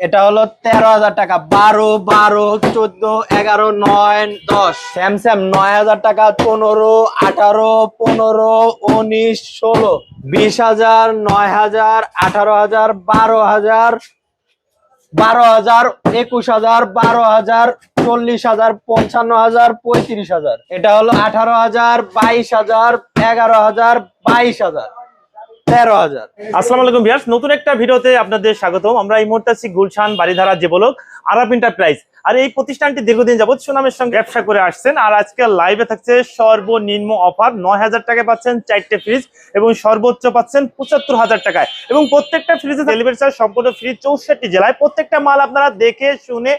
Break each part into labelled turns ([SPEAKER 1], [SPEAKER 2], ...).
[SPEAKER 1] এটা হলো তেরো হাজার টাকা। বারো বারো, চোদ্দ, এগারো, নয়, দশ। স্যামস্যাম নয় হাজার টাকা, পনেরো, আঠারো, পনেরো, উনিশ, ষোলো। বিশ হাজার, নয় হাজার, আঠারো হাজার, বারো হাজার বারো হাজার, একুশ হাজার, বারো হাজার, চল্লিশ হাজার, পঞ্চান্ন হাজার, পঁয়ত্রিশ হাজার। এটা হলো আঠারো হাজার, বাইশ হাজার, এগারো হাজার, বাইশ হাজার। তেরো হাজার।
[SPEAKER 2] আসসালামু আলাইকুম ভিউয়ার্স, নতুন একটা ভিডিওতে আপনাদের স্বাগতম। আমরা এই মুহূর্তে আছি গুলশান বাড়িধারা যে বলক আরাপ এন্টারপ্রাইজ আর এই প্রতিষ্ঠানটি দীর্ঘদিন যাবত সুনামের সঙ্গে ব্যবসা করে আসছেন। আর আজকে লাইভে থাকছে সর্বনিম্ন অফার নয় হাজার টাকায় পাচ্ছেন চারটে ফ্রিজ এবং সর্বোচ্চ পাচ্ছেন পঁচাত্তর হাজার টাকায়। এবং প্রত্যেকটা ফ্রিজে ডেলিভারি চার্জ সম্পূর্ণ ফ্রি চৌষট্টি জেলায়। প্রত্যেকটা মাল আপনারা দেখে, শুনে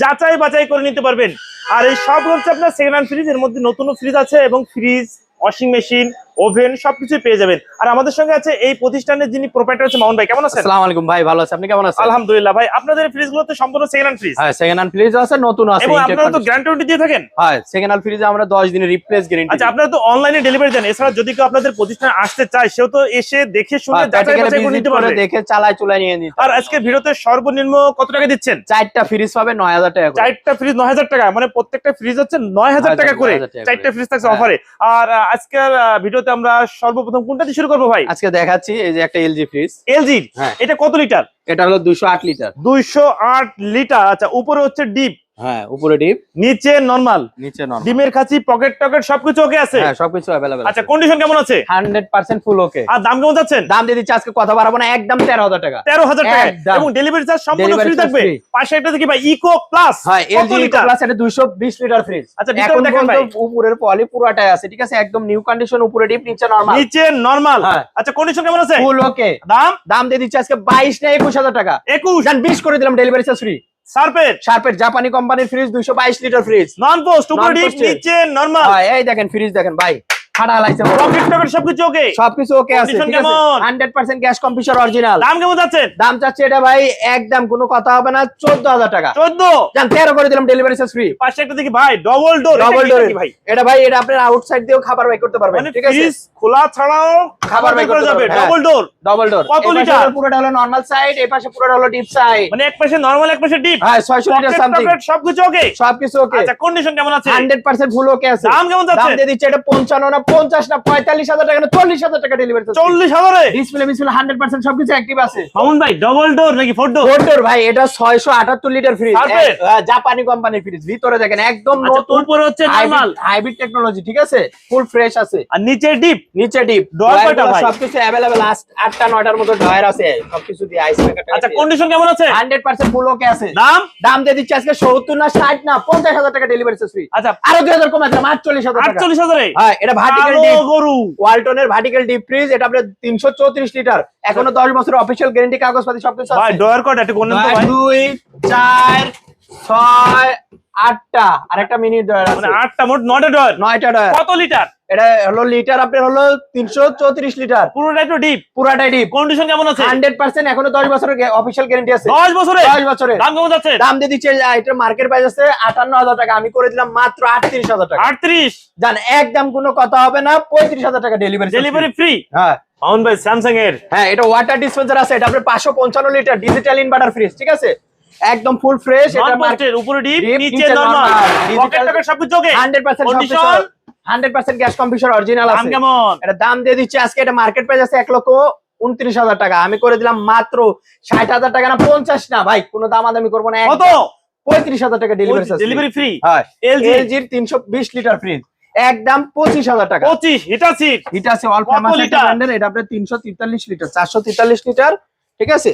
[SPEAKER 2] যাচাই বাছাই করে নিতে পারবেন। আর এই সব হচ্ছে আপনার সেকেন্ড হ্যান্ড ফ্রিজ এর মধ্যে নতুনও ফ্রিজ আছে এবং ফ্রিজ ওয়াশিং মেশিন ওভেন সবকিছু পেয়ে যাবেন। আর আমাদের সঙ্গে আছে এই প্রতিষ্ঠানের যিনি প্রোপাইটার আছে মামুন ভাই কেমন আছেন?
[SPEAKER 1] আসসালামু আলাইকুম ভাই ভালো আছে আপনি কেমন আছেন?
[SPEAKER 2] আলহামদুলিল্লাহ ভাই আপনাদের ফ্রিজ গুলোতে সম্পূর্ণ সেকেন্ড হ্যান্ড ফ্রিজ
[SPEAKER 1] হ্যাঁ সেকেন্ড হ্যান্ড ফ্রিজ আছে নতুন আছে
[SPEAKER 2] এবং আপনারা তো। গ্যারান্টি দিয়ে থাকেন?
[SPEAKER 1] হ্যাঁ সেকেন্ড হ্যান্ড ফ্রিজে আমরা 10 দিনের রিপ্লেস গ্যারান্টি
[SPEAKER 2] আচ্ছা আপনারা তো অনলাইনে ডেলিভারি দেন এছাড়া যদি কেউ আপনাদের প্রতিষ্ঠানে আসতে চায় সেও তো এসে দেখে শুনে যাচাই বাছাই করে নিতে পারবে।
[SPEAKER 1] হ্যাঁ, দেখে চালায় চুলায় নিয়ে নিতে
[SPEAKER 2] আর আজকে ভিডিওতে সর্বনিম্ন কত টাকা দিচ্ছেন?
[SPEAKER 1] চারটা ফ্রিজ পাবে 9000 টাকা করে।
[SPEAKER 2] চারটা ফ্রিজ নয় হাজার টাকা মানে প্রত্যেকটা ফ্রিজ হচ্ছে নয় হাজার টাকা করে।
[SPEAKER 1] 9,000 টাকা করে।
[SPEAKER 2] চারটা ফ্রিজ থাকছে
[SPEAKER 1] হ্যাঁ।
[SPEAKER 2] অফারে আর আহ, আজকের ভিডিওতে আমরা সর্বপ্রথম কোনটা দিয়ে শুরু করব ভাই?
[SPEAKER 1] আজকে দেখাচ্ছি এই যে একটা এলজি ফ্রিজ
[SPEAKER 2] এলজি
[SPEAKER 1] হ্যাঁ।
[SPEAKER 2] এটা কত লিটার
[SPEAKER 1] এটা হলো দুইশো আট লিটার
[SPEAKER 2] দুইশো আট লিটার আচ্ছা উপরে হচ্ছে ডিপ
[SPEAKER 1] হ্যাঁ উপরে ডিপ
[SPEAKER 2] নিচে নরমাল
[SPEAKER 1] নিচে নরমাল
[SPEAKER 2] ডিমের খাঁচি পকেট টকেট সবকিছু ওকে আছে
[SPEAKER 1] হ্যাঁ সবকিছু अवेलेबल
[SPEAKER 2] আচ্ছা কন্ডিশন কেমন আছে
[SPEAKER 1] 100% ফুল ওকে
[SPEAKER 2] আর দাম কেমন যাচ্ছেন
[SPEAKER 1] দাম দিয়ে দিচ্ছি আজকে কথা বাড়াবো না একদম 13000 টাকা
[SPEAKER 2] তেরো হাজার টাকা
[SPEAKER 1] একদম।
[SPEAKER 2] এবং ডেলিভারি চার্জ সম্পূর্ণ
[SPEAKER 1] Delivery
[SPEAKER 2] ফ্রি
[SPEAKER 1] charge
[SPEAKER 2] থাকবে
[SPEAKER 1] free।
[SPEAKER 2] পাশে একটা দেখি ভাই ইকো প্লাস
[SPEAKER 1] হ্যাঁ
[SPEAKER 2] কত
[SPEAKER 1] এলজি
[SPEAKER 2] লিটার
[SPEAKER 1] প্লাস এটা 220 লিটার ফ্রিজ
[SPEAKER 2] আচ্ছা, ভিতরে
[SPEAKER 1] এখন
[SPEAKER 2] দেখেন ভাই।
[SPEAKER 1] পর্যন্ত উপরের পলি পুরাটাই আছে ঠিক আছে একদম নিউ কন্ডিশন উপরে ডিপ নিচে নরমাল
[SPEAKER 2] নিচে নরমাল
[SPEAKER 1] হ্যাঁ।
[SPEAKER 2] আচ্ছা কন্ডিশন কেমন আছে
[SPEAKER 1] ফুল ওকে
[SPEAKER 2] দাম
[SPEAKER 1] দাম দিয়ে দিচ্ছি আজকে 22 না 21000 টাকা
[SPEAKER 2] একুশ
[SPEAKER 1] জান 20 করে দিলাম ডেলিভারি চার্জ ফ্রি
[SPEAKER 2] সার্পেট।
[SPEAKER 1] সারপেট জাপানি কোম্পানির fridge 222 litre fridge
[SPEAKER 2] non frost উপরে ডিপ নিচে নরমাল
[SPEAKER 1] হ্যাঁ এই দেখেন ফ্রিজ দেখেন ভাই।
[SPEAKER 2] সবকিছু ওকে?
[SPEAKER 1] সবকিছু ওকে আছে ঠিক আছে? 100% গ্যাস কম্পিউটার অরিজিনাল
[SPEAKER 2] দাম কেমন যাচ্ছেন?
[SPEAKER 1] দাম চাচ্ছে এটা ভাই একদম কোনো কথা হবে না 14000 টাকা।
[SPEAKER 2] চোদ্দ?
[SPEAKER 1] জান 13 করে দিলাম ডেলিভারি চার্জ ফ্রি
[SPEAKER 2] পাশে একটা দেখি ভাই ডবল ডোর
[SPEAKER 1] ডবল ডোর
[SPEAKER 2] ভাই?
[SPEAKER 1] এটা ভাই এটা আপনার আউটসাইড দিয়েও খাবার বাই করতে পারবেন
[SPEAKER 2] মানে
[SPEAKER 1] ঠিক আছে?
[SPEAKER 2] খোলা ছাড়াও খাবার বের করে যাবে
[SPEAKER 1] হ্যাঁ।
[SPEAKER 2] ডবল ডোর
[SPEAKER 1] ডবল ডোর
[SPEAKER 2] কত লিটার?
[SPEAKER 1] পুরোটা হলো নরমাল সাইড এই পাশে পুরোটা হলো ডিপ সাইড
[SPEAKER 2] মানে এক পাশে নরমাল এক পাশে ডিপ
[SPEAKER 1] হ্যাঁ 600 লিটার সামথিং
[SPEAKER 2] সবকিছু ওকে?
[SPEAKER 1] সবকিছু ওকে।
[SPEAKER 2] আচ্ছা কন্ডিশন কেমন আছে?
[SPEAKER 1] 100% ফুল ওকে আছে।
[SPEAKER 2] দাম কেমন যাচ্ছে?
[SPEAKER 1] দাম দিয়ে দিচ্ছে এটা 55 না 50 না 45000 টাকা না 40000 টাকা ডেলিভারি চার্জ
[SPEAKER 2] চল্লিশ হাজারে
[SPEAKER 1] ডিসপ্লে মিসপ্লে 100% সবকিছু অ্যাক্টিভ আছে
[SPEAKER 2] মামুন ভাই ডবল ডোর নাকি ফোর ডোর
[SPEAKER 1] ফোর ভাই এটা 678 লিটার ফ্রিজ
[SPEAKER 2] Carpet?
[SPEAKER 1] জাপানি কোম্পানির ফ্রিজ ভিতরে দেখেন একদম
[SPEAKER 2] আচ্ছা
[SPEAKER 1] নতুন
[SPEAKER 2] উপরে হচ্ছে নরমাল
[SPEAKER 1] হাইব্রিড টেকনোলজি ঠিক আছে ফুল ফ্রেশ আছে
[SPEAKER 2] আর নিচে ডিপ
[SPEAKER 1] নিচে ডিপ
[SPEAKER 2] Drawer কয়টা ভাই?
[SPEAKER 1] সবকিছু अवेलेबल আটটা নয়টার মতো ড্রয়ার আছে সবকিছু দিয়ে আইস
[SPEAKER 2] আচ্ছা কন্ডিশন কেমন আছে
[SPEAKER 1] হান্ড্রেড পার্সেন্ট ফুল ওকে আছে
[SPEAKER 2] দাম
[SPEAKER 1] দাম দিয়ে দিচ্ছে আজকে সত্তর না ষাট না পঞ্চাশ হাজার টাকা ডেলিভারি ফ্রি
[SPEAKER 2] আচ্ছা
[SPEAKER 1] আরো দুই হাজার কমে দিলাম আটচল্লিশ হাজার টাকা
[SPEAKER 2] আটচল্লিশ হাজারে
[SPEAKER 1] হ্যাঁ এটা ভার্টিক্যাল ডিপ
[SPEAKER 2] গরু।
[SPEAKER 1] ওয়ালটনের ভার্টিক্যাল ডিপ ফ্রিজ এটা আপনার তিনশো চৌত্রিশ লিটার এখনও দশ বছরের অফিসিয়াল গ্যারেন্টি কাগজপাতি সবকিছু
[SPEAKER 2] ভাই
[SPEAKER 1] আছে।
[SPEAKER 2] ডয়ার কোড একটু
[SPEAKER 1] এক,
[SPEAKER 2] ভাই?
[SPEAKER 1] দুই চার ছয় আটটা আর একটা মিনিট ডয়ার
[SPEAKER 2] মানে
[SPEAKER 1] আছে
[SPEAKER 2] আটটা মোট নয়টা ডয়ার
[SPEAKER 1] নয়টা ডয়ার
[SPEAKER 2] কত লিটার?
[SPEAKER 1] এটা হলো লিটার আপনার হলো তিনশো চৌত্রিশ লিটার।
[SPEAKER 2] পুরোটাই তো ডিপ
[SPEAKER 1] পুরাটাই ডিপ
[SPEAKER 2] কন্ডিশন কেমন আছে?
[SPEAKER 1] হান্ড্রেড পার্সেন্ট এখনও দশ বছরের অফিসিয়াল গ্যারেন্টি আছে।
[SPEAKER 2] দশ বছরে?
[SPEAKER 1] দশ বছরের।
[SPEAKER 2] দাম কেমন যাচ্ছে?
[SPEAKER 1] দাম দিয়ে দিচ্ছে এটা মার্কেট প্রাইস আছে আটান্ন হাজার টাকা। আমি করে দিলাম মাত্র আটত্রিশ হাজার টাকা।
[SPEAKER 2] আটত্রিশ?
[SPEAKER 1] জান একদম কোনো কথা হবে না পঁয়ত্রিশ হাজার টাকা ডেলিভারি
[SPEAKER 2] ডেলিভারি ফ্রি
[SPEAKER 1] হ্যাঁ।
[SPEAKER 2] মামুন ভাই স্যামসাং এর?
[SPEAKER 1] হ্যাঁ এটা ওয়াটার ডিসপেন্সার আছে এটা আপনার পাঁচশো পঞ্চান্ন লিটার ডিজিটাল ইনভার্টার ফ্রিজ ঠিক আছে? একদম ফুল ফ্রেশ এটা
[SPEAKER 2] পোস্টের উপরে ডিপ নিচে
[SPEAKER 1] normal
[SPEAKER 2] pocket okay
[SPEAKER 1] hundred percent
[SPEAKER 2] Condition?
[SPEAKER 1] Hundred percent gas computer original
[SPEAKER 2] দাম
[SPEAKER 1] আছে।
[SPEAKER 2] কেমন?
[SPEAKER 1] এটা দাম দিয়ে দিচ্ছে আজকে এটা মার্কেট প্রাইস আছে এক লক্ষ উনত্রিশ হাজার টাকা। আমি করে দিলাম মাত্র ষাট হাজার টাকা না পঞ্চাশ না ভাই কোনো দামাদামি করব না
[SPEAKER 2] কত?
[SPEAKER 1] পঁয়ত্রিশ হাজার টাকা ডেলিভারি
[SPEAKER 2] ডেলিভারি ফ্রি
[SPEAKER 1] হয়।
[SPEAKER 2] এলজি
[SPEAKER 1] এলজির তিনশো বিশ লিটার ফ্রিজ একদম পঁচিশ হাজার টাকা।
[SPEAKER 2] পঁচিশ হিটা সিট
[SPEAKER 1] এটা আছে অল ফেমাস? এটা আপনার তিনশো তেতাল্লিশ লিটার চারশো তেতাল্লিশ লিটার ঠিক আছে?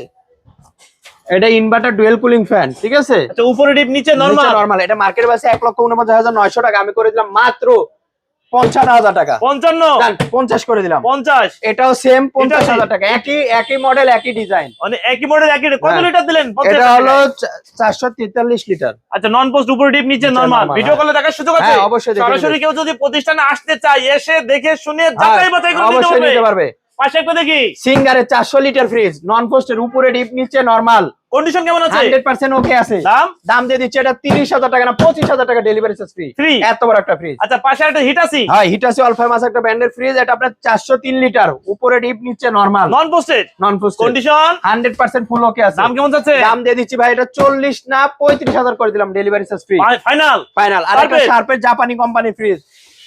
[SPEAKER 1] এটা ইনভার্টার ডুয়েল কুলিং ফ্যান ঠিক আছে?
[SPEAKER 2] আচ্ছা উপরে ডিপ নিচে নরমাল
[SPEAKER 1] নর্মাল এটা মার্কেট বাসে এক লক্ষ উনপঞ্চাশ হাজার নয়শো টাকা। আমি করে দিলাম মাত্র পঞ্চান্ন হাজার টাকা।
[SPEAKER 2] পঞ্চান্ন?
[SPEAKER 1] ডান, পঞ্চাশ করে দিলাম।
[SPEAKER 2] পঞ্চাশ?
[SPEAKER 1] এটাও সেম পঞ্চাশ
[SPEAKER 2] এটা
[SPEAKER 1] হাজার টাকা। একই একই মডেল একই ডিজাইন
[SPEAKER 2] মানে একই মডেল একই কত
[SPEAKER 1] হ্যাঁ।
[SPEAKER 2] লিটার দিলেন? 50
[SPEAKER 1] এটা হলো
[SPEAKER 2] টাকায়।
[SPEAKER 1] চারশো তেতাল্লিশ লিটার
[SPEAKER 2] আচ্ছা নন পোস্ট উপরে ডিপ নিচে নরমাল ভিডিও
[SPEAKER 1] হ্যাঁ।
[SPEAKER 2] কলে দেখার সুযোগ আছে?
[SPEAKER 1] হ্যাঁ, অবশ্যই
[SPEAKER 2] সরাসরি কেউ যদি প্রতিষ্ঠানে আসতে চায় এসে দেখে শুনে যাচাই বাছাই করে নিতে পারবে। পাশে একটা দেখি।
[SPEAKER 1] সিঙ্গারের চারশো লিটার ফ্রিজ নন পোস্টের উপরে ডিপ নিচে নর্মাল
[SPEAKER 2] কন্ডিশন কেমন আছে?
[SPEAKER 1] হান্ড্রেড পার্সেন্ট ওকে আছে।
[SPEAKER 2] দাম?
[SPEAKER 1] দাম দিয়ে দিচ্ছে এটা তিরিশ হাজার টাকা না পঁচিশ হাজার টাকা ডেলিভারি চার্জ ফ্রি
[SPEAKER 2] Free?
[SPEAKER 1] এত বড় একটা ফ্রিজ
[SPEAKER 2] আচ্ছা পাশে একটা হিট
[SPEAKER 1] হ্যাঁ হিটাসি অল ফেমাস একটা ব্র্যান্ডের ফ্রিজ এটা আপনার চারশো তিন লিটার উপরে ডিপ নিচে normal
[SPEAKER 2] non frosted
[SPEAKER 1] non frost
[SPEAKER 2] condition
[SPEAKER 1] hundred percent full okay আছে।
[SPEAKER 2] দাম কেমন যাচ্ছে?
[SPEAKER 1] দাম দিয়ে দিচ্ছি ভাই এটা চল্লিশ না পঁয়ত্রিশ হাজার করে দিলাম delivery charge free
[SPEAKER 2] final
[SPEAKER 1] final আর একটা? শার্পের জাপানি কোম্পানি ফ্রিজ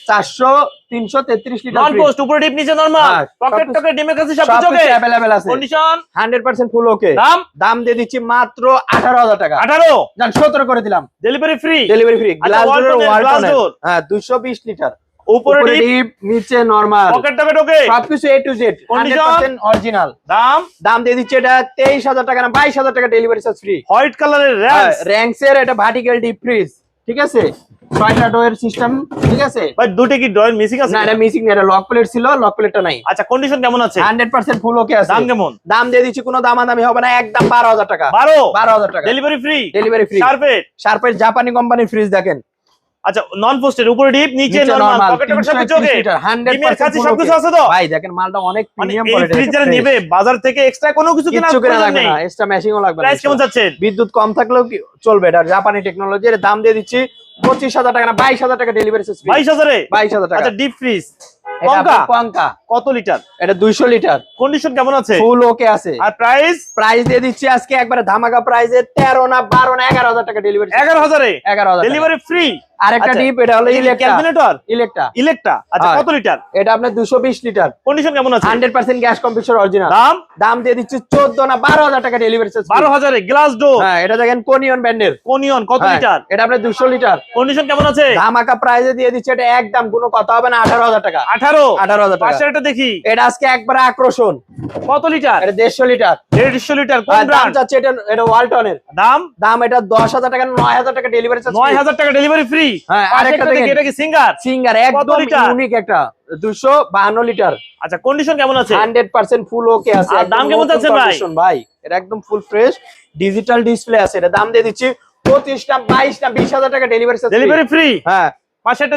[SPEAKER 1] চারশো তিনশো তেত্রিশ লিটার
[SPEAKER 2] পোস্ট উপরে ডিপ নিচে নরমাল
[SPEAKER 1] হ্যাঁ,
[SPEAKER 2] পকেট
[SPEAKER 1] সবকিছু-
[SPEAKER 2] টকেট ডিমের কাছে সব
[SPEAKER 1] সব
[SPEAKER 2] কিছু ওকে
[SPEAKER 1] অ্যাভেলেবেল আছে।
[SPEAKER 2] Condition
[SPEAKER 1] hundred percent full okay
[SPEAKER 2] দাম?
[SPEAKER 1] দাম দিয়ে দিচ্ছি মাত্র আঠারো হাজার টাকা।
[SPEAKER 2] 18
[SPEAKER 1] জান সতেরো করে দিলাম।
[SPEAKER 2] ডেলিভারি ফ্রি
[SPEAKER 1] ডেলিভারি
[SPEAKER 2] আচ্ছা,
[SPEAKER 1] গ্লাস হ্যাঁ লিটার
[SPEAKER 2] উপরে ডিপ
[SPEAKER 1] নিচে নরমাল
[SPEAKER 2] পকেট টকেট ওকে
[SPEAKER 1] সবকিছু এ টু জেড অরিজিনাল
[SPEAKER 2] দাম?
[SPEAKER 1] দাম দিয়ে দিচ্ছে এটা তেইশ হাজার টাকা না বাইশ হাজার টাকা ডেলিভারি চার্জ ফ্রি
[SPEAKER 2] হোয়াইট কালারের
[SPEAKER 1] র্যাঙ্কস এর এটা ভার্টিক্যাল ডিপ ফ্রিজ ঠিক আছে? ছয়টা ডোয়ের সিস্টেম ঠিক আছে?
[SPEAKER 2] ভাই দুটো কি ড্রয়ার মিসিং আছে?
[SPEAKER 1] না এটা মিসিং এটা লক প্লেট ছিল লক প্লেটটা নাই।
[SPEAKER 2] আচ্ছা কন্ডিশন কেমন আছে?
[SPEAKER 1] হান্ড্রেড পার্সেন্ট ফুল ওকে আছে।
[SPEAKER 2] দাম কেমন?
[SPEAKER 1] দাম দিয়ে দিচ্ছি কোনো দামাদামি হবে না একদম বারো হাজার টাকা।
[SPEAKER 2] 12
[SPEAKER 1] বারো হাজার টাকা।
[SPEAKER 2] ডেলিভারি ফ্রি
[SPEAKER 1] ডেলিভারি ফ্রি
[SPEAKER 2] শার্পেট
[SPEAKER 1] শার্পের জাপানি কোম্পানির ফ্রিজ দেখেন।
[SPEAKER 2] আচ্ছা নন পোস্টের উপরে ডিপ নিচে নরমাল পকেট সব কিছু ওকে ডিমের কাছে সব কিছু আছে তো?
[SPEAKER 1] ভাই দেখেন মালটা অনেক প্রিমিয়াম
[SPEAKER 2] এই ফ্রিজ যারা নেবে বাজার থেকে এক্সট্রা কোনো কিছু
[SPEAKER 1] কেনা লাগবে না এক্সট্রা মেশিংও লাগবে না
[SPEAKER 2] প্রাইস কেমন যাচ্ছে
[SPEAKER 1] বিদ্যুৎ কম থাকলেও কি চলবে? এটা জাপানি টেকনোলজি এর দাম দিয়ে দিচ্ছি পঁচিশ হাজার টাকা না বাইশ হাজার টাকা ডেলিভারি
[SPEAKER 2] বাইশ হাজারে?
[SPEAKER 1] বাইশ হাজার টাকা।
[SPEAKER 2] আচ্ছা ডিপ ফ্রিজ কত লিটার
[SPEAKER 1] এটা দুইশো লিটার
[SPEAKER 2] কন্ডিশন কেমন আছে?
[SPEAKER 1] ফুল ওকে আছে।
[SPEAKER 2] আর প্রাইস
[SPEAKER 1] প্রাইস দিয়ে দিচ্ছি আজকে একবারে ধামাকা প্রাইসে তেরো না বারো না এগারো হাজার টাকা ডেলিভারি
[SPEAKER 2] এগারো হাজারে?
[SPEAKER 1] এগারো হাজার
[SPEAKER 2] ডেলিভারি ফ্রি
[SPEAKER 1] আরেকটা
[SPEAKER 2] আচ্ছা,
[SPEAKER 1] ডিপ এটা হলো ইলেকট্রা ইলেকট্রা
[SPEAKER 2] ইলেকট্রা আচ্ছা
[SPEAKER 1] হ্যাঁ।
[SPEAKER 2] কত লিটার
[SPEAKER 1] এটা আপনার দুশো বিশ লিটার
[SPEAKER 2] কন্ডিশন কেমন আছে?
[SPEAKER 1] গ্যাস কম্পিউটার অরিজিনাল
[SPEAKER 2] দাম?
[SPEAKER 1] দাম দিয়ে দিচ্ছি চোদ্দ না বারো হাজার টাকা ডেলিভারি চার্জ
[SPEAKER 2] বারো হাজারে গ্লাস ডোর
[SPEAKER 1] হ্যাঁ এটা দেখেন কোনিয়ন ব্র্যান্ডের
[SPEAKER 2] কোনিয়ন কত লিটার
[SPEAKER 1] এটা আপনার দুশো লিটার
[SPEAKER 2] কন্ডিশন কেমন আছে?
[SPEAKER 1] ধামাকা প্রাইজে দিয়ে দিচ্ছে এটা একদম কোনো কথা হবে না আঠারো হাজার টাকা।
[SPEAKER 2] আঠারো?
[SPEAKER 1] আঠারো হাজার টাকা।
[SPEAKER 2] পাশের একটা দেখি।
[SPEAKER 1] এটা আজকে একবারে আকর্ষণ
[SPEAKER 2] কত লিটার?
[SPEAKER 1] এটা দেড়শো লিটার।
[SPEAKER 2] দেড়শো লিটার কোন
[SPEAKER 1] আর দাম
[SPEAKER 2] ব্র্যান্ড
[SPEAKER 1] চাচ্ছে এটা এটা ওয়ালটনের
[SPEAKER 2] দাম?
[SPEAKER 1] দাম এটা দশ হাজার টাকা নয় হাজার টাকা ডেলিভারি চার্জ
[SPEAKER 2] নয় হাজার টাকা ডেলিভারি ফ্রি
[SPEAKER 1] হ্যাঁ, আরেকটা দেখেন।
[SPEAKER 2] এটা কি সিঙ্গার
[SPEAKER 1] সিঙ্গার একদম
[SPEAKER 2] লিটার?
[SPEAKER 1] ইউনিক একটা। দুশো বাহান্ন লিটার।
[SPEAKER 2] আচ্ছা কন্ডিশন কেমন আছে?
[SPEAKER 1] হান্ড্রেড পার্সেন্ট ফুল ওকে আছে।
[SPEAKER 2] আর দাম কেমন আছে ভাই?
[SPEAKER 1] ভাই। এটা একদম ফুল ফ্রেশ ডিজিটাল ডিসপ্লে আছে। এটা দাম দিয়ে দিচ্ছি পঁচিশটা বাইশটা বিশ হাজার টাকা ডেলিভারি
[SPEAKER 2] ডেলিভারি ফ্রি
[SPEAKER 1] হ্যাঁ।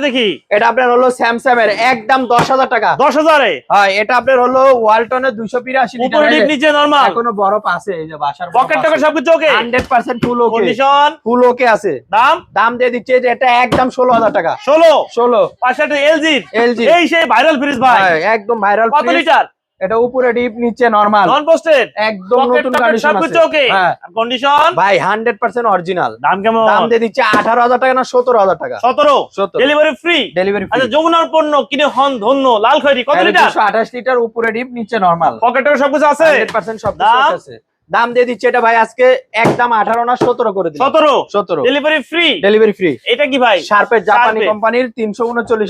[SPEAKER 2] দেখি।
[SPEAKER 1] এটা আপনার হলো স্যামসাং এর একদম দশ হাজার টাকা।
[SPEAKER 2] দশ হাজারে
[SPEAKER 1] হ্যাঁ এটা আপনার হলো ওয়ালটনের দুশো
[SPEAKER 2] ডিপ নিচে নরমাল
[SPEAKER 1] এখনও বরফ আছে এই যে বাসার
[SPEAKER 2] পকেট টকেট সবকিছু okay
[SPEAKER 1] hundred percent full okay
[SPEAKER 2] condition
[SPEAKER 1] full okay আছে।
[SPEAKER 2] দাম?
[SPEAKER 1] দাম দিয়ে দিচ্ছে যে এটা একদম ষোলো হাজার টাকা।
[SPEAKER 2] ষোলো?
[SPEAKER 1] ষোলো।
[SPEAKER 2] পাশে এলজি
[SPEAKER 1] এলজি
[SPEAKER 2] এই সেই ভাইরাল ফ্রিজ ভাই।
[SPEAKER 1] একদম ভাইরাল
[SPEAKER 2] কত লিটার?
[SPEAKER 1] এটা উপরে ডিপ নিচে নরমাল।
[SPEAKER 2] নন পোস্টেড
[SPEAKER 1] একদম নতুন কন্ডিশন আছে।
[SPEAKER 2] ওকে
[SPEAKER 1] হ্যাঁ।
[SPEAKER 2] কন্ডিশন
[SPEAKER 1] ভাই হান্ড্রেড পার্সেন্ট অরিজিনাল
[SPEAKER 2] দাম কেমন?
[SPEAKER 1] দাম দিয়ে দিচ্ছে আঠারো হাজার টাকা না সতেরো হাজার টাকা।
[SPEAKER 2] সতেরো?
[SPEAKER 1] সতেরো।
[SPEAKER 2] ডেলিভারি ফ্রি
[SPEAKER 1] ডেলিভারি
[SPEAKER 2] আচ্ছা যমুনার পণ্য কিনে হন ধন্য লাল খয়রি কত লিটার
[SPEAKER 1] দুশো আঠাশ লিটার উপরে ডিপ নিচে নরমাল।
[SPEAKER 2] পকেটে সবকিছু আছে?
[SPEAKER 1] হান্ড্রেড পার্সেন্ট সবকিছু
[SPEAKER 2] দাম?
[SPEAKER 1] আছে। দাম দিয়ে দিচ্ছে এটা ভাই আজকে একদম আঠারো না সতেরো করে দিন
[SPEAKER 2] সতেরো?
[SPEAKER 1] সতেরো।
[SPEAKER 2] ডেলিভারি ফ্রি
[SPEAKER 1] ডেলিভারি ফ্রি
[SPEAKER 2] এটা কি ভাই?
[SPEAKER 1] শার্পের জাপানি কোম্পানির তিনশো উনচল্লিশ।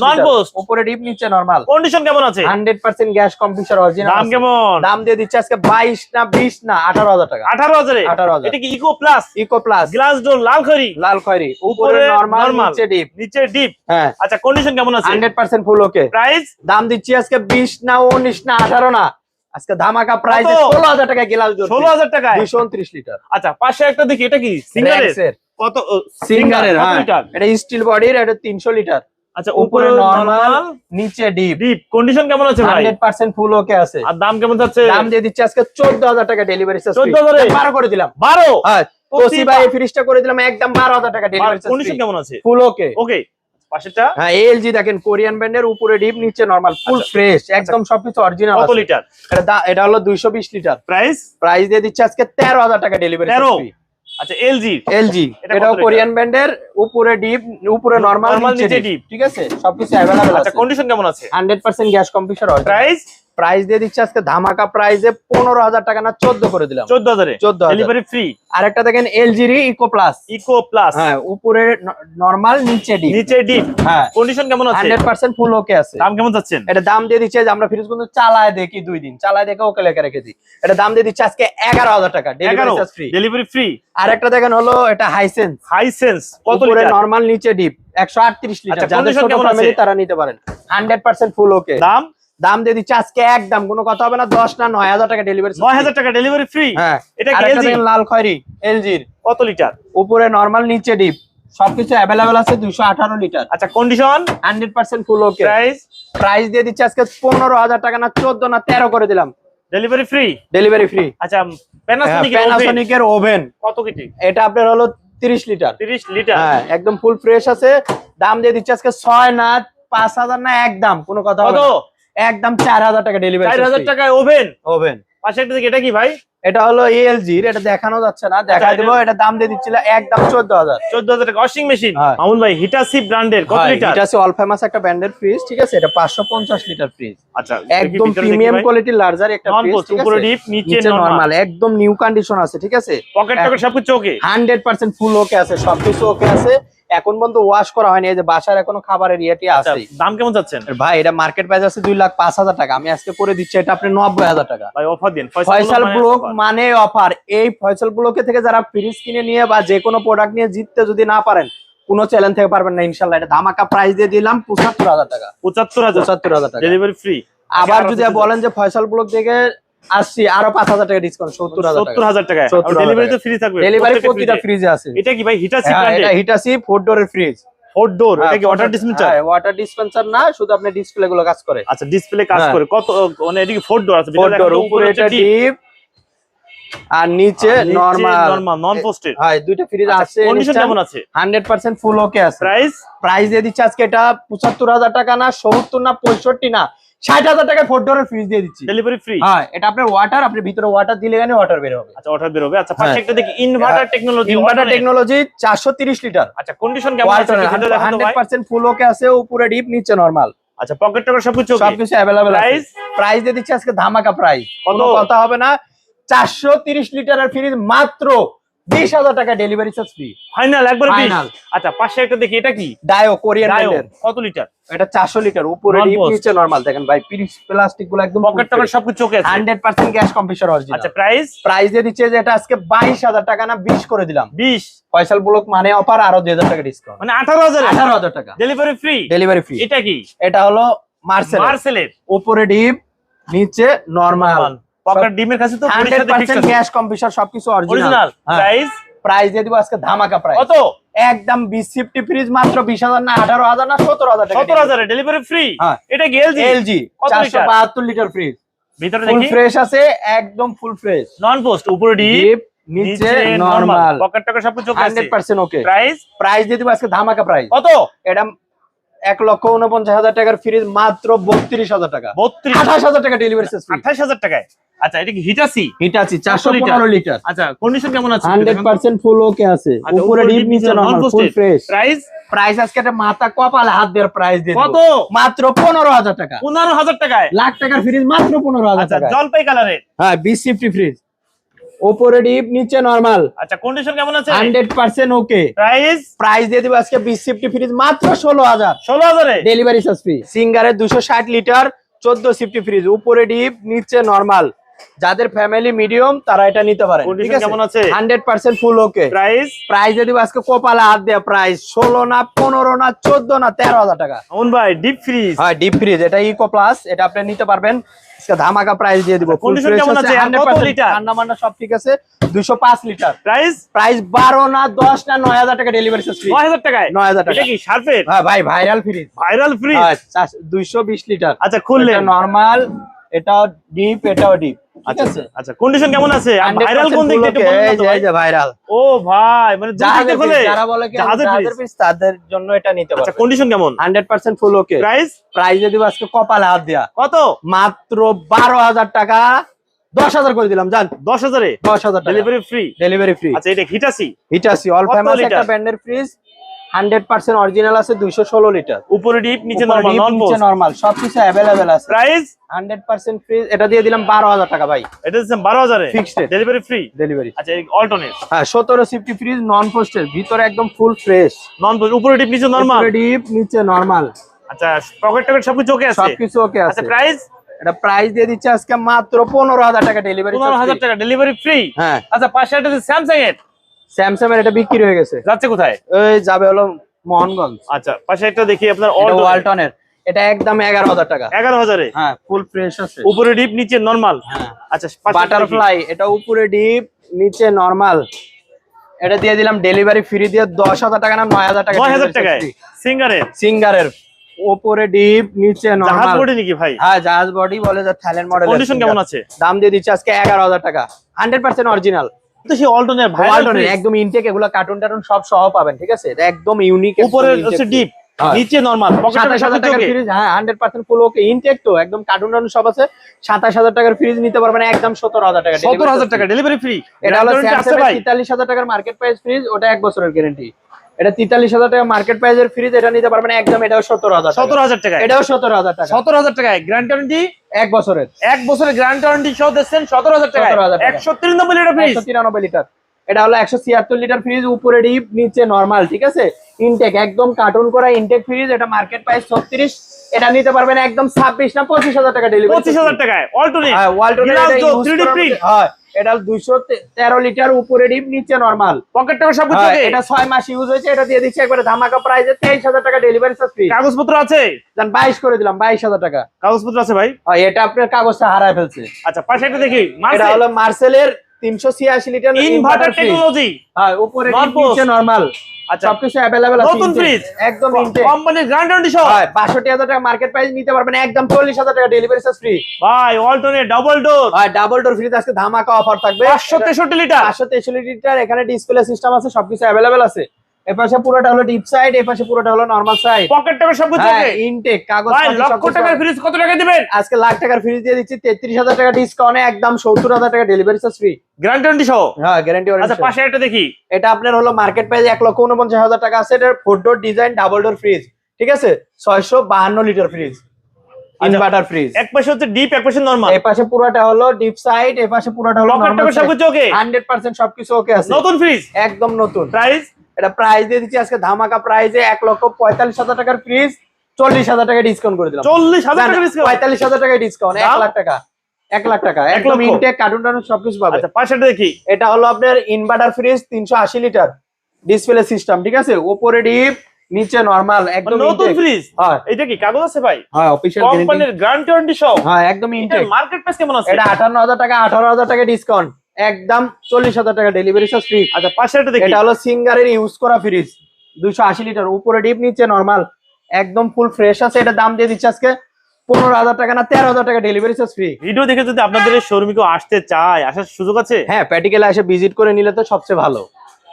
[SPEAKER 1] উপরে ডিপ নিচ্ছে নরমাল
[SPEAKER 2] কন্ডিশন কেমন আছে?
[SPEAKER 1] Hundred percent gas computer original
[SPEAKER 2] দাম কেমন?
[SPEAKER 1] দাম দিয়ে দিচ্ছে আজকে বাইশ না বিশ না আঠারো হাজার টাকা।
[SPEAKER 2] আঠারো হাজার?
[SPEAKER 1] আঠারো হাজার।
[SPEAKER 2] এটা কি eco plus
[SPEAKER 1] eco plus
[SPEAKER 2] glass door লাল খয়রি
[SPEAKER 1] লাল খয়রি উপরে
[SPEAKER 2] উপরে
[SPEAKER 1] নরমাল নিচে ডিপ
[SPEAKER 2] নিচে ডিপ
[SPEAKER 1] হ্যাঁ।
[SPEAKER 2] আচ্ছা কন্ডিশন কেমন আছে?
[SPEAKER 1] Hundred percent full okay
[SPEAKER 2] price
[SPEAKER 1] দাম দিচ্ছি আজকে বিশ না উনিশ না আঠারো না। আজকে ধামাকা প্রাইস
[SPEAKER 2] কত?
[SPEAKER 1] ষোলো হাজার টাকা গেলাস
[SPEAKER 2] হাজার টাকায়?
[SPEAKER 1] দুইশো উনত্রিশ লিটার
[SPEAKER 2] আচ্ছা পাশে একটা দেখি এটা কি? সিঙ্গারের? কত
[SPEAKER 1] সিঙ্গারের হ্যাঁ। এটা স্টিল বডির এটা তিনশো লিটার
[SPEAKER 2] আচ্ছা
[SPEAKER 1] উপরে নরমাল নিচে ডিপ
[SPEAKER 2] ডিপ কন্ডিশন কেমন আছে ভাই?
[SPEAKER 1] হান্ড্রেড পার্সেন্ট ফুল ওকে আছে।
[SPEAKER 2] আর দাম কেমন যাচ্ছে?
[SPEAKER 1] দাম দিয়ে দিচ্ছে আজকে চোদ্দ হাজার টাকা ডেলিভারি চার্জ
[SPEAKER 2] 14,000 এ?
[SPEAKER 1] বারো করে দিলাম।
[SPEAKER 2] বারো?
[SPEAKER 1] হ্যাঁ
[SPEAKER 2] প্রতি
[SPEAKER 1] ওসি ভাই ফ্রিজটা করে দিলাম একদম বারো হাজার টাকা ডেলিভারি
[SPEAKER 2] কন্ডিশন কেমন আছে?
[SPEAKER 1] ফুল ওকে
[SPEAKER 2] ওকে পাশেরটা?
[SPEAKER 1] হ্যাঁ এলজি দেখেন কোরিয়ান ব্র্যান্ডের উপরে ডিপ নিচে নরমাল ফুল
[SPEAKER 2] আচ্ছা।
[SPEAKER 1] ফ্রেশ একদম সবকিছু অরিজিনাল
[SPEAKER 2] কত লিটার
[SPEAKER 1] এটা এটা হলো দুইশো বিশ লিটার
[SPEAKER 2] প্রাইস
[SPEAKER 1] প্রাইস দিয়ে দিচ্ছে আজকে তেরো হাজার টাকা ডেলিভারি
[SPEAKER 2] 13 আচ্ছা এলজি
[SPEAKER 1] এলজি এটাও কোরিয়ান ব্র্যান্ডের উপরে ডিপ উপরে নরমাল নিচে ডিপ ঠিক আছে? সবকিছু অ্যাভেলেবল
[SPEAKER 2] আচ্ছা কন্ডিশন কেমন আছে?
[SPEAKER 1] Hundred percent gas computer
[SPEAKER 2] price
[SPEAKER 1] price দিয়ে দিচ্ছে আজকে ধামাকা প্রাইসে পনেরো হাজার টাকা না চোদ্দ করে দিলাম।
[SPEAKER 2] চোদ্দ হাজারে?
[SPEAKER 1] চোদ্দ
[SPEAKER 2] ডেলিভারি ফ্রি
[SPEAKER 1] আরেকটা দেখেন এলজির ইকো প্লাস
[SPEAKER 2] ইকো প্লাস
[SPEAKER 1] হ্যাঁ উপরে নরমাল নিচে ডিপ
[SPEAKER 2] নিচে ডিপ
[SPEAKER 1] হ্যাঁ।
[SPEAKER 2] কন্ডিশন কেমন আছে?
[SPEAKER 1] হান্ড্রেড পার্সেন্ট ফুল ওকে আছে।
[SPEAKER 2] দাম কেমন যাচ্ছেন
[SPEAKER 1] এটা দাম দিয়ে দিচ্ছে যে আমরা ফ্রিজ কিন্তু চালায় দেখি দুই দিন। চালায় দেখে ওকে লেখা রেখেছি। এটা দাম দিয়ে দিচ্ছে আজকে এগারো হাজার টাকা।
[SPEAKER 2] Delivery
[SPEAKER 1] charge free
[SPEAKER 2] delivery free
[SPEAKER 1] আর একটা দেখেন হলো এটা হাইসেন্স
[SPEAKER 2] হাইসেন্স কত
[SPEAKER 1] উপরে নরমাল নিচে ডিপ একশো আটত্রিশ লিটার যাদের ছোট ফ্যামিলি তারা নিতে পারেন। হান্ড্রেড পার্সেন্ট ফুল ওকে
[SPEAKER 2] দাম?
[SPEAKER 1] দাম দিয়ে দিচ্ছে আজকে একদম কোনো কথা হবে না দশ না নয় হাজার টাকা ডেলিভারি
[SPEAKER 2] নয় হাজার টাকা ডেলিভারি ফ্রি
[SPEAKER 1] হ্যাঁ
[SPEAKER 2] এটা LG?
[SPEAKER 1] দেখেন লাল খয়রি এলজির
[SPEAKER 2] কত লিটার?
[SPEAKER 1] উপরে নরমাল নিচে ডিপ সবকিছু অ্যাভেলেবেল আছে দুশো আঠারো লিটার।
[SPEAKER 2] আচ্ছা condition
[SPEAKER 1] hundred percent full okay
[SPEAKER 2] price
[SPEAKER 1] price দিয়ে দিচ্ছে আজকে পনেরো হাজার টাকা না চোদ্দ না তেরো করে দিলাম।
[SPEAKER 2] ডেলিভারি ফ্রি
[SPEAKER 1] ডেলিভারি ফ্রি
[SPEAKER 2] আচ্ছা প্যানাসোনিক
[SPEAKER 1] প্যানাসোনিকের ওভেন
[SPEAKER 2] কত কেজি?
[SPEAKER 1] এটা আপনার হলো তিরিশ লিটার।
[SPEAKER 2] 30 লিটার?
[SPEAKER 1] হ্যাঁ একদম ফুল ফ্রেশ আছে। দাম দিয়ে দিচ্ছে আজকে ছয় না পাঁচ হাজার না একদম কোনো কথা হবে। একদম চার হাজার টাকা ডেলিভারি
[SPEAKER 2] 4000 টাকায় ওভেন
[SPEAKER 1] ওভেন
[SPEAKER 2] পাশে একটা দেখি এটা কি ভাই?
[SPEAKER 1] এটা হলো এএলজির এটা দেখানো যাচ্ছে না দেখা
[SPEAKER 2] আচ্ছা,
[SPEAKER 1] দিব এটা দাম দিয়ে দিচ্ছিল একদম চোদ্দ হাজার।
[SPEAKER 2] 14000 টাকা। ওয়াশিং মেশিন
[SPEAKER 1] হ্যাঁ।
[SPEAKER 2] মামুন ভাই হিটাসি ব্র্যান্ডের কত লিটার
[SPEAKER 1] আছে অল ফেমাস একটা ব্র্যান্ডের ফ্রিজ ঠিক আছে? এটা পাঁচশো পঞ্চাশ লিটার ফ্রিজ
[SPEAKER 2] আচ্ছা
[SPEAKER 1] একদম প্রিমিয়াম কোয়ালিটির লার্জার একটা ফ্রিজ ঠিক আছে?
[SPEAKER 2] ডিপ নিচে নরমাল
[SPEAKER 1] একদম নিউ কন্ডিশন আছে ঠিক আছে?
[SPEAKER 2] পকেট টকেট সবকিছু okay
[SPEAKER 1] hundred percent full okay আছে সবকিছু ওকে আছে। এখন পর্যন্ত ওয়াশ করা হয়নি এই যে বাসার এখনও খাবারের ইয়েটি
[SPEAKER 2] আচ্ছা
[SPEAKER 1] আছে।
[SPEAKER 2] দাম কেমন যাচ্ছেন
[SPEAKER 1] ভাই এটা মার্কেট প্রাইস আছে দুই লাখ পাঁচ হাজার টাকা। আমি আজকে করে দিচ্ছি এটা আপনি নব্বই হাজার টাকা।
[SPEAKER 2] ভাই অফার দিন।
[SPEAKER 1] ফয়সাল
[SPEAKER 2] মানে
[SPEAKER 1] ব্লক মানে অফার এই ফয়সাল ব্লকে থেকে যারা ফ্রিজ কিনে নিয়ে বা যে কোনো প্রোডাক্ট নিয়ে জিততে যদি না পারেন কোনো চ্যালেঞ্জ থেকে পারবেন না ইনশাল্লাহ। এটা ধামাকা প্রাইস দিয়ে দিলাম পঁচাত্তর হাজার টাকা।
[SPEAKER 2] 75000
[SPEAKER 1] পঁচাত্তর হাজার টাকা।
[SPEAKER 2] ডেলিভারি ফ্রি
[SPEAKER 1] আবার যদি বলেন যে ফয়সাল ব্লক থেকে আসছি আরও পাঁচ হাজার টাকা ডিসকাউন্ট সত্তর হাজার টাকা।
[SPEAKER 2] 70000 টাকা।
[SPEAKER 1] 70,000
[SPEAKER 2] ডেলিভারি তো ফ্রি থাকবে।
[SPEAKER 1] ডেলিভারি প্রতিটা ফ্রিজে আছে।
[SPEAKER 2] এটা কি ভাই হিটাসি
[SPEAKER 1] এটা হিটাসি ফোর ডোরের ফ্রিজ
[SPEAKER 2] ফোর ডোর এটা কি ওয়াটার ডিসপেন্সার
[SPEAKER 1] ওয়াটার ডিসপেন্সার না শুধু আপনি ডিসপ্লে গুলো কাজ করে।
[SPEAKER 2] আচ্ছা ডিসপ্লে কাজ
[SPEAKER 1] হ্যাঁ।
[SPEAKER 2] করে। কত মানে এটা কি ফোর ডোর আছে
[SPEAKER 1] ফোর ডোর উপরে এটা ডিপ আর নিচে নরমাল। হয় দুইটা ফ্রিজ
[SPEAKER 2] আচ্ছা,
[SPEAKER 1] আছে
[SPEAKER 2] কেমন আছে?
[SPEAKER 1] হান্ড্রেড পার্সেন্ট ফুল ওকে আছে।
[SPEAKER 2] প্রাইস
[SPEAKER 1] প্রাইস দিয়ে দিচ্ছে আজকে এটা পঁচাত্তর হাজার টাকা না সত্তর না পঁয়ষট্টি না। ষাট হাজার টাকায় ফোর ডোরের ফ্রিজ দিয়ে দিচ্ছি।
[SPEAKER 2] ডেলিভারি ফ্রি
[SPEAKER 1] হ্যাঁ এটা আপনার ওয়াটার আপনি ভিতরে ওয়াটার দিলে গেলে ওয়াটার বের হবে।
[SPEAKER 2] আচ্ছা অর্ডার বের হবে। আচ্ছা পাশে
[SPEAKER 1] হ্যাঁ।
[SPEAKER 2] একটা দেখি ইনভার্টার টেকনোলজি
[SPEAKER 1] ইনভার্টার টেকনোলজি চারশো তিরিশ লিটার
[SPEAKER 2] আচ্ছা কন্ডিশন কেমন আছে? ভিতরে দেখান তো
[SPEAKER 1] হান্ড্রেড
[SPEAKER 2] ভাই
[SPEAKER 1] পার্সেন্ট ফুল ওকে আছে উপরে ডিপ নিচে নর্মাল
[SPEAKER 2] আচ্ছা পকেট টকেট সবকিছু okay?
[SPEAKER 1] সবকিছু অ্যাভেলেবেল
[SPEAKER 2] Price?
[SPEAKER 1] প্রাইস দিয়ে দিচ্ছে আজকে ধামাকা প্রাইস
[SPEAKER 2] কত?
[SPEAKER 1] কথা হবে না। চারশো তিরিশ লিটারের ফ্রিজ মাত্র বিশ হাজার টাকা ডেলিভারি চার্জ ফ্রি
[SPEAKER 2] ফাইনাল একবার
[SPEAKER 1] Final।
[SPEAKER 2] আচ্ছা পাশে একটা দেখি এটা কি?
[SPEAKER 1] ডায়ো কোরিয়ান ব্র্যান্ডের
[SPEAKER 2] কত লিটার
[SPEAKER 1] এটা চারশো লিটার উপরে ডিপ নিচে নর্মাল দেখেন ভাই প্লাস্টিকগুলো একদম
[SPEAKER 2] পকেট টকেট সবকিছু ওকে আছে।
[SPEAKER 1] হান্ড্রেড পার্সেন্ট গ্যাস কম্পিউটার
[SPEAKER 2] আচ্ছা প্রাইস
[SPEAKER 1] প্রাইস দিয়ে দিচ্ছে যে এটা আজকে বাইশ হাজার টাকা না বিশ করে দিলাম।
[SPEAKER 2] 20
[SPEAKER 1] ফয়সাল ব্লক মানে অফার আরও দুই হাজার টাকা ডিসকাউন্ট
[SPEAKER 2] মানে 18000
[SPEAKER 1] আঠারো হাজার টাকা।
[SPEAKER 2] ডেলিভারি ফ্রি
[SPEAKER 1] ডেলিভারি ফ্রি
[SPEAKER 2] এটা কি?
[SPEAKER 1] এটা হলো মার্সেল
[SPEAKER 2] মার্সেলের
[SPEAKER 1] উপরে ডিপ নিচে নর্মাল
[SPEAKER 2] পকেট ডিমের কাছে তো
[SPEAKER 1] গ্যাস কম্পিউটার সবকিছু
[SPEAKER 2] অরিজিনাল প্রাইস
[SPEAKER 1] প্রাইস দিয়ে দিব আজকে ধামাকা প্রাইস
[SPEAKER 2] কত?
[SPEAKER 1] একদম ফ্রিজ মাত্র বিশ হাজার না আঠারো হাজার না সতেরো হাজার টাকা
[SPEAKER 2] 17000 এ ডেলিভারি ফ্রি। এটা কি এলজি
[SPEAKER 1] এলজি
[SPEAKER 2] কত
[SPEAKER 1] চারশো
[SPEAKER 2] লিটার?
[SPEAKER 1] বাহাত্তর লিটার ফ্রিজ
[SPEAKER 2] ভিতরে
[SPEAKER 1] ফুল ফ্রেশ আছে একদম ফুল ফ্রেশ
[SPEAKER 2] নন পোস্ট উপরে ডিপ
[SPEAKER 1] নিচে নরমাল
[SPEAKER 2] পকেট টকেট সবকিছু ওকে আছে।
[SPEAKER 1] Hundred percent okay
[SPEAKER 2] price
[SPEAKER 1] price দিয়ে দিব আজকে ধামাকা প্রাইস
[SPEAKER 2] কত?
[SPEAKER 1] এটা এক লক্ষ উনপঞ্চাশ হাজার টাকার ফ্রিজ মাত্র বত্রিশ হাজার টাকা।
[SPEAKER 2] 32
[SPEAKER 1] আঠাশ হাজার টাকা ডেলিভারি চার্জ ফ্রি
[SPEAKER 2] 28000 টাকায়? আচ্ছা এটা কি হিটাসি
[SPEAKER 1] হিটাচি চারশো
[SPEAKER 2] লিটার?
[SPEAKER 1] লিটার
[SPEAKER 2] আচ্ছা কন্ডিশন কেমন আছে?
[SPEAKER 1] হান্ড্রেড পার্সেন্ট ফুল ওকে আছে।
[SPEAKER 2] আচ্ছা,
[SPEAKER 1] উপরে ডিপ নিচে normal
[SPEAKER 2] full
[SPEAKER 1] fresh
[SPEAKER 2] price
[SPEAKER 1] price আজকে একটা মাথা কপালে হাত দেওয়ার প্রাইস দিয়ে
[SPEAKER 2] কত?
[SPEAKER 1] মাত্র পনেরো হাজার টাকা।
[SPEAKER 2] 15000 টাকায়?
[SPEAKER 1] লাখ টাকার ফ্রিজ মাত্র পনেরো হাজার
[SPEAKER 2] আচ্ছা
[SPEAKER 1] টাকা
[SPEAKER 2] জলপাই কালারের
[SPEAKER 1] হ্যাঁ বিশ ফিফটি ফ্রিজ উপরে ডিপ নিচে নরমাল।
[SPEAKER 2] আচ্ছা কন্ডিশন কেমন আছে?
[SPEAKER 1] Hundred percent okay.
[SPEAKER 2] Price
[SPEAKER 1] price দিয়ে দিব আজকে বিশ সিফটি ফ্রিজ মাত্র ষোলো হাজার।
[SPEAKER 2] 16000 এ
[SPEAKER 1] ডেলিভারি চার্জ ফ্রি সিঙ্গারের দুশো ষাট লিটার চোদ্দ সিফটি ফ্রিজ উপরে ডিপ নিচে নরমাল। যাদের ফ্যামিলি মিডিয়াম তারা এটা নিতে পারে। ঠিক আছে?
[SPEAKER 2] কেমন আছে?
[SPEAKER 1] Hundred percent full okay
[SPEAKER 2] price
[SPEAKER 1] price দিয়ে দিব আজকে কপালে হাত দেওয়া প্রাইস ষোলো না পনেরো না চোদ্দ না তেরো হাজার টাকা।
[SPEAKER 2] আমন ভাই ডিপ ফ্রিজ
[SPEAKER 1] হ্যাঁ ডিপ ফ্রিজ এটা ইকো প্লাস এটা আপনি নিতে পারবেন। আজকে ধামাকা প্রাইস দিয়ে দিব। ফুল
[SPEAKER 2] Condition কেমন আছে? আর কত লিটার?
[SPEAKER 1] ঠান্ডা মান্ডা সব ঠিক আছে। দুশো পাঁচ লিটার
[SPEAKER 2] প্রাইস
[SPEAKER 1] প্রাইস বারো না দশ না নয় হাজার টাকা ডেলিভারি চার্জ ফ্রি
[SPEAKER 2] 9000 টাকায়?
[SPEAKER 1] নয় হাজার টাকা।
[SPEAKER 2] এটা কি শার্পের
[SPEAKER 1] হ্যাঁ ভাই ভাইরাল ফ্রিজ
[SPEAKER 2] ভাইরাল ফ্রিজ
[SPEAKER 1] দুইশো বিশ লিটার
[SPEAKER 2] আচ্ছা খুললেন।
[SPEAKER 1] নর্মাল এটাও ডিপ এটাও ডিপ
[SPEAKER 2] আচ্ছা আচ্ছা কন্ডিশন কেমন আছে? ভাইরাল কোন দিক থেকে
[SPEAKER 1] এই যে এই ভাইরাল
[SPEAKER 2] ও ভাই মানে দুই দিক
[SPEAKER 1] যারা বলে কি
[SPEAKER 2] জাহাজের
[SPEAKER 1] জাহাজের পিস তাদের জন্য এটা নিতে
[SPEAKER 2] আচ্ছা কন্ডিশন কেমন?
[SPEAKER 1] Hundred percent full
[SPEAKER 2] okay
[SPEAKER 1] price দিব আজকে কপালে হাত দেয়া।
[SPEAKER 2] কত?
[SPEAKER 1] মাত্র বারো হাজার টাকা। দশ হাজার করে দিলাম জান।
[SPEAKER 2] 10000 এ
[SPEAKER 1] দশ হাজার
[SPEAKER 2] ডেলিভারি ফ্রি
[SPEAKER 1] ডেলিভারি ফ্রি
[SPEAKER 2] আচ্ছা এটা হিটাসি
[SPEAKER 1] হিটাসি অল ফেমাস একটা ব্র্যান্ডের ফ্রিজ হান্ড্রেড পার্সেন্ট অরিজিনাল আছে দুইশো ষোলো লিটার।
[SPEAKER 2] উপরে ডিপ নিচে নর্মাল
[SPEAKER 1] সবকিছু অ্যাভেলেবেল আছে।
[SPEAKER 2] প্রাইস
[SPEAKER 1] হান্ড্রেড পার্সেন্ট ফ্রিজ এটা দিয়ে দিলাম বারো হাজার টাকা ভাই।
[SPEAKER 2] এটা হচ্ছে 12000 এ
[SPEAKER 1] Fixed rate।
[SPEAKER 2] Delivery free
[SPEAKER 1] delivery
[SPEAKER 2] আচ্ছা অল্টারনেট
[SPEAKER 1] হ্যাঁ সতেরো সিফটি ফ্রিজ নন পোস্টের ভিতরে একদম ফুল ফ্রেশ
[SPEAKER 2] নন পোস্ট উপরে ডিপ নিচে নরমাল
[SPEAKER 1] ডিপ নিচে নর্মাল
[SPEAKER 2] আচ্ছা পকেট টকেট সবকিছু ওকে আছে?
[SPEAKER 1] সবকিছু ওকে
[SPEAKER 2] আচ্ছা
[SPEAKER 1] আছে।
[SPEAKER 2] প্রাইস
[SPEAKER 1] এটা প্রাইস দিয়ে দিচ্ছে আজকে মাত্র পনেরো হাজার টাকা ডেলিভারি
[SPEAKER 2] 15000 টাকা ডেলিভারি ফ্রি
[SPEAKER 1] হ্যাঁ।
[SPEAKER 2] আচ্ছা পাশে একটা স্যামসাং এর।
[SPEAKER 1] স্যামসাং এর এটা বিক্রি হয়ে গেছে।
[SPEAKER 2] যাচ্ছে কোথায়?
[SPEAKER 1] এই যাবে হলো মোহনগঞ্জ।
[SPEAKER 2] আচ্ছা পাশে একটা দেখি আপনার অল্টো
[SPEAKER 1] ওয়ালটনের এটা একদম এগারো হাজার টাকা।
[SPEAKER 2] এগারো হাজারে?
[SPEAKER 1] হ্যাঁ ফুল ফ্রেশ আছে।
[SPEAKER 2] উপরে ডিপ নিচে নরমাল
[SPEAKER 1] হ্যাঁ।
[SPEAKER 2] আচ্ছা
[SPEAKER 1] বাটারফ্লাই এটা উপরে ডিপ নিচে নরমাল এটা দিয়ে দিলাম ডেলিভারি ফ্রি দিয়ে দশ হাজার টাকা না নয় হাজার টাকা
[SPEAKER 2] নয় হাজার টাকায়? সিঙ্গারে
[SPEAKER 1] সিঙ্গারের ওপরে ডিপ নিচে
[SPEAKER 2] জাহাজ বডি নাকি ভাই?
[SPEAKER 1] হ্যাঁ জাহাজ বডি বলে যে থাইল্যান্ড মডেল
[SPEAKER 2] কন্ডিশন কেমন আছে?
[SPEAKER 1] দাম দিয়ে দিচ্ছে আজকে এগারো হাজার টাকা। হান্ড্রেড পার্সেন্ট অরিজিনাল
[SPEAKER 2] তো সেই অল্টনের ভাই
[SPEAKER 1] ওয়ালটনের একদম ইনটেক এগুলো কার্টুন টার্টুন সব সহ পাবেন ঠিক আছে? এটা একদম ইউনিক
[SPEAKER 2] উপরে হচ্ছে ডিপ
[SPEAKER 1] হ্যাঁ।
[SPEAKER 2] নিচে নরমাল
[SPEAKER 1] টাকার ফ্রিজ হ্যাঁ hundred percent full okay intake তো একদম কার্টুন টার্টুন সব আছে। সাতাশ হাজার টাকার ফ্রিজ নিতে পারবেন একদম সত্তর হাজার টাকা
[SPEAKER 2] ডেলিভারি ফ্রি
[SPEAKER 1] এটা হলো টাকার মার্কেট প্রাইস ফ্রিজ ওটা এক বছরের গ্যারেন্টি এটা তেতাল্লিশ হাজার টাকা মার্কেট প্রাইসের ফ্রিজ এটা নিতে পারবেন একদম এটাও
[SPEAKER 2] টাকা।
[SPEAKER 1] এটাও সত্তর হাজার টাকা।
[SPEAKER 2] টাকায়
[SPEAKER 1] এক বছরের।
[SPEAKER 2] এক বছরের গ্র্যান্ড ওয়ারেন্টি সহ দিচ্ছেন সতেরো হাজার টাকা একশো তিরানব্বই লিটার ফ্রিজ
[SPEAKER 1] একশো তিরানব্বই লিটার এটা হলো একশো ছিয়াত্তর লিটার ফ্রিজ উপরে ডিপ নিচে নর্মাল ঠিক আছে? ইনটেক একদম কার্টুন করা ইনটেক ফ্রিজ এটা মার্কেট প্রাইস ছত্রিশ। এটা নিতে পারবেন একদম ছাব্বিশ না পঁচিশ হাজার টাকা ডেলিভারি
[SPEAKER 2] পঁচিশ হাজার টাকায় অল্টনিক
[SPEAKER 1] হ্যাঁ ওয়ালটনের
[SPEAKER 2] Glass
[SPEAKER 1] এটা
[SPEAKER 2] door,
[SPEAKER 1] use
[SPEAKER 2] 3D
[SPEAKER 1] করার
[SPEAKER 2] print।
[SPEAKER 1] মধ্যে- হয়। এটা দুইশো তেরো লিটার উপরে ডিম নিচে নর্মাল
[SPEAKER 2] পকেট টাকা সব কিছু
[SPEAKER 1] হ্যাঁ, এটা ছয় মাস ইউজ হয়েছে এটা দিয়ে দিচ্ছে একবারে ধামাকা প্রাইসে তেইশ হাজার টাকা ডেলিভারি চার্জ ফ্রি
[SPEAKER 2] কাগজপত্র আছে?
[SPEAKER 1] জান বাইশ করে দিলাম বাইশ হাজার টাকা।
[SPEAKER 2] কাগজপত্র আছে ভাই?
[SPEAKER 1] হয়, এটা আপনার কাগজটা হারায় ফেলছে।
[SPEAKER 2] আচ্ছা পাশে দেখি।
[SPEAKER 1] এটা হলো মার্সেলের তিনশো ছিয়াশি লিটার
[SPEAKER 2] ইনভার্টার টেকনোলজি
[SPEAKER 1] হ্যাঁ উপরে নিচে নরমাল
[SPEAKER 2] আচ্ছা।
[SPEAKER 1] সবকিছু আছে
[SPEAKER 2] নতুন ফ্রিজ
[SPEAKER 1] একদম
[SPEAKER 2] কোম্পানির
[SPEAKER 1] হয় টাকা মার্কেট প্রাইস নিতে পারবেন একদম চল্লিশ হাজার টাকা ডেলিভারি চার্জ ফ্রি
[SPEAKER 2] ভাই অল্টনে ডাবল ডোর
[SPEAKER 1] হয় ডাবল ডোর ফ্রিজ আজকে ধামাকা অফার থাকবে।
[SPEAKER 2] লিটার
[SPEAKER 1] এখানে ডিসপ্লে সিস্টেম আছে সবকিছু আছে। এপাশে পুরোটা হলো ডিপ সাইড এপাশে পুরোটা হলো নরমাল সাইড
[SPEAKER 2] পকেট টাকা সব
[SPEAKER 1] ইনটেক কাগজ
[SPEAKER 2] ভাই লক্ষ টাকার ফ্রিজ কত টাকা দিবেন?
[SPEAKER 1] আজকে লাখ টাকার ফ্রিজ দিয়ে দিচ্ছি তেত্রিশ হাজার টাকা ডিসকাউন্টে একদম সত্তর হাজার টাকা delivery charge free
[SPEAKER 2] grand warranty সহ?
[SPEAKER 1] হ্যাঁ গ্যারান্টি
[SPEAKER 2] আচ্ছা পাশে একটা দেখি।
[SPEAKER 1] এটা আপনার হলো মার্কেট প্রাইস লক্ষ টাকা আছে এটার four door design double door fridge ঠিক আছে? ছয়শো বাহান্ন লিটার ফ্রিজ ইনভার্টার ফ্রিজ
[SPEAKER 2] এক পাশে হচ্ছে ডিপ এক পাশে নরমাল
[SPEAKER 1] এই পাশে পুরোটা হলো ডিপ সাইড এই পাশে পুরোটা হলো
[SPEAKER 2] ওকে
[SPEAKER 1] সবকিছু ওকে আছে।
[SPEAKER 2] নতুন ফ্রিজ
[SPEAKER 1] একদম নতুন।
[SPEAKER 2] প্রাইস
[SPEAKER 1] এটা প্রাইস দিয়ে দিচ্ছি আজকে ধামাকা প্রাইজে এক লক্ষ পঁয়তাল্লিশ হাজার টাকার ফ্রিজ চল্লিশ হাজার টাকা ডিসকাউন্ট করে দিলাম।
[SPEAKER 2] চল্লিশ হাজার
[SPEAKER 1] পঁয়তাল্লিশ হাজার টাকা ডিসকাউন্ট এক লাখ টাকা এক লাখ টাকা। একদম
[SPEAKER 2] লক্ষ?
[SPEAKER 1] ইনটেক কার্টুন টার্টুন সবকিছু পাবে।
[SPEAKER 2] আচ্ছা পাশে দেখি।
[SPEAKER 1] এটা হলো আপনার ইনভার্টার ফ্রিজ তিনশো আশি লিটার ডিসপ্লে সিস্টেম ঠিক আছে? ডিপ নিচে নরমাল একদম
[SPEAKER 2] নতুন ফ্রিজ
[SPEAKER 1] হ্যাঁ।
[SPEAKER 2] এটা কি কাগজ আছে ভাই?
[SPEAKER 1] হ্যাঁ অফিশিয়াল
[SPEAKER 2] কোম্পানির গ্যারান্টি সহ
[SPEAKER 1] হ্যাঁ একদম ইনটেক
[SPEAKER 2] মার্কেট প্রাইস কেমন আছে?
[SPEAKER 1] এটা আঠান্ন হাজার টাকা আঠারো হাজার টাকা ডিসকাউন্ট একদম চল্লিশ হাজার টাকা ডেলিভারি চার্জ ফ্রি
[SPEAKER 2] আচ্ছা পাশে
[SPEAKER 1] এটা হলো সিঙ্গারের ইউজ করা ফ্রিজ দুইশো আশি লিটার উপরে ডিপ নিচে নরমাল একদম ফুল ফ্রেশ আছে। এটা দাম দিয়ে দিচ্ছে আজকে পনেরো হাজার টাকা না তেরো হাজার টাকা ডেলিভারি চার্জ ফ্রি
[SPEAKER 2] ভিডিও দেখে যদি আপনাদের এই শোরুমে কেউ আসতে চায় আসার সুযোগ আছে?
[SPEAKER 1] হ্যাঁ এসে ভিজিট করে নিলে তো সবচেয়ে ভালো।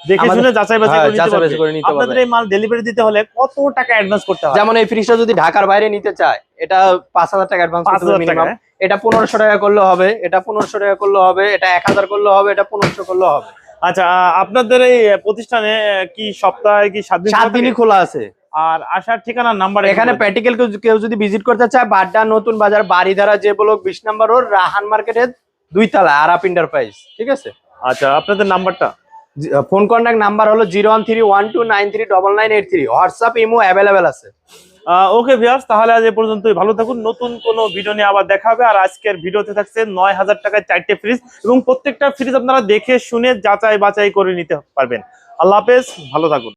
[SPEAKER 2] দেখে
[SPEAKER 1] আমাদের-
[SPEAKER 2] শুনে যাচাই বাছাই
[SPEAKER 1] হ্যাঁ,
[SPEAKER 2] করে নিতে আপনাদের এই মাল ডেলিভারি দিতে হলে কত টাকা অ্যাডভান্স করতে হয়?
[SPEAKER 1] যেমন এই ফ্রিজটা যদি ঢাকার বাইরে নিতে চায় এটা পাঁচ হাজার টাকা অ্যাডভান্স মিনিমাম? এটা পনেরোশো টাকা করলে হবে এটা পনেরোশো টাকা করলে হবে এটা এক হাজার করলে হবে এটা পনেরোশো করলে হবে।
[SPEAKER 2] আচ্ছা আপনাদের এই প্রতিষ্ঠানে কি সপ্তাহে কি সাত দিন
[SPEAKER 1] সাত দিনই খোলা আছে।
[SPEAKER 2] আর আসার ঠিকানা নাম্বার
[SPEAKER 1] এখানে প্র্যাকটিক্যাল কেউ যদি ভিজিট করতে চায় বাড্ডা নতুন বাজার বাড়িধারা যে ব্লক বিশ নাম্বার রোড রাহান মার্কেটের দুই তলা আরাপ ইন্টারপ্রাইজ ঠিক আছে?
[SPEAKER 2] আচ্ছা আপনাদের নাম্বারটা
[SPEAKER 1] ফোন কন্ট্যাক্ট নাম্বার হলো zero one three one two nine three double nine eight three WhatsApp imo available আছে।
[SPEAKER 2] ওকে ভিয়ার্স তাহলে আজ এ পর্যন্তই। ভালো থাকুন, নতুন কোনো ভিডিও নিয়ে আবার দেখা হবে। আর আজকের ভিডিওতে থাকছে নয় হাজার টাকায় চারটে ফ্রিজ এবং প্রত্যেকটা ফ্রিজ আপনারা দেখে শুনে যাচাই বাছাই করে নিতে পারবেন। আল্লাহ হাফেজ, ভালো থাকুন।